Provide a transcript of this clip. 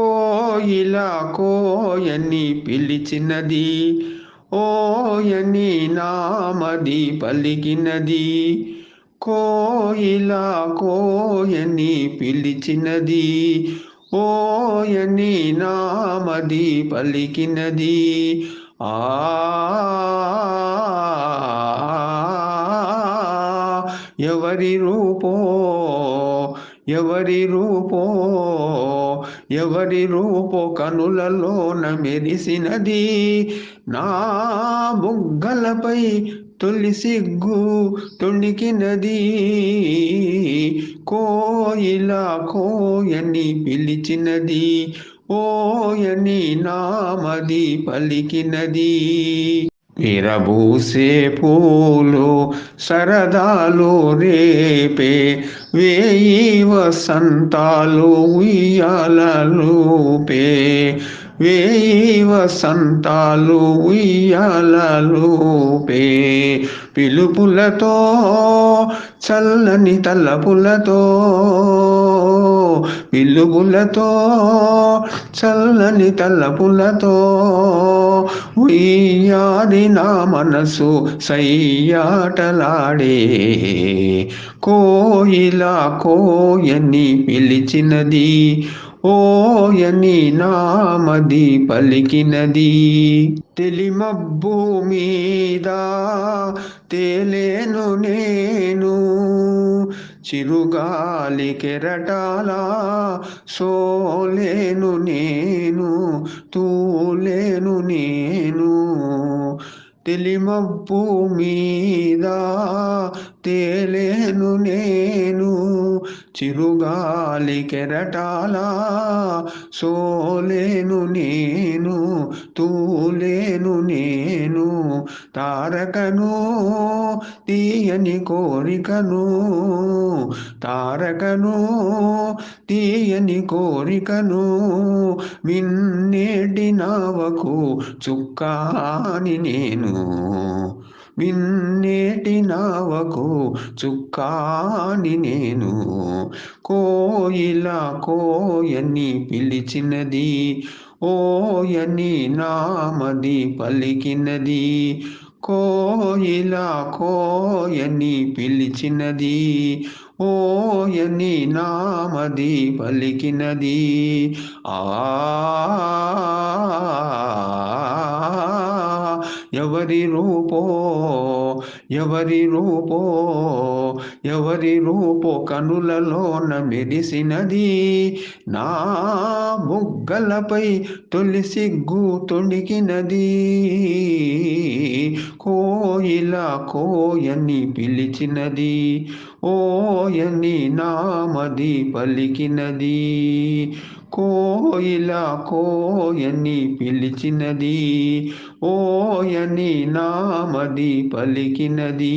కోయిలా కోయని పిలిచినది. ఓయని నామది పలికినది. కోయిలా కోయని పిలిచినది. ఓయని నామది పలికినది. ఆ ఎవరి రూపో ఎవరి రూపో ఎవరి రూపో కనులలోన మెరిసినది. నా బుగ్గలపై తొలి సిగ్గు తొణికినది. కోయిల కోయని పిలిచినది. ఓయని నామది పలికినది. విరబూసే పూలు సరదాలు రేపే వేయి వసంతాలు ఉయ్యాలూపే వేయి వసంతాలు ఉయ్యాలూపే పిలుపులతో చల్లని తలపులతో పిలుపులతో చల్లని తలపులతో ఉయ్యాది నా మనసు సయ్యాటలాడే. కోయిల కోయని పిలిచినది ఓయని నామది పలికినది. తెలిమబ్బు మీద తేలేను నేను చిరుగాలి కెరటాలా సోలేను నేను తూలేను నేను. తెలిమబ్బు మీద తేలేను నేను చిరుగాలి కెరటాల సోలేను నేను తూలేను నేను. తారకను తీయని కోరికను తారకను తీయని కోరికను విన్నేటి నావకు చుక్కాని నేను. విన్నేటి నావకు చుక్కాని నేను. కోయిల కోయని పిలిచినది ఓయని నామది పలికినది కోయిల కోయని పిలిచినది ఓయని నామది పలికినది. ఆ ఎవరి రూపో ఎవరి రూపో ఎవరి రూపో కనులలోన మెరిసినది. నా బుగ్గలపై తొలి సిగ్గు తొణికినది. కోయిల కోయని పిలిచినది. ఓయని నామది పలికినది. కోయిల కోయని పిలిచినది. ఓయని నామది పలికినది.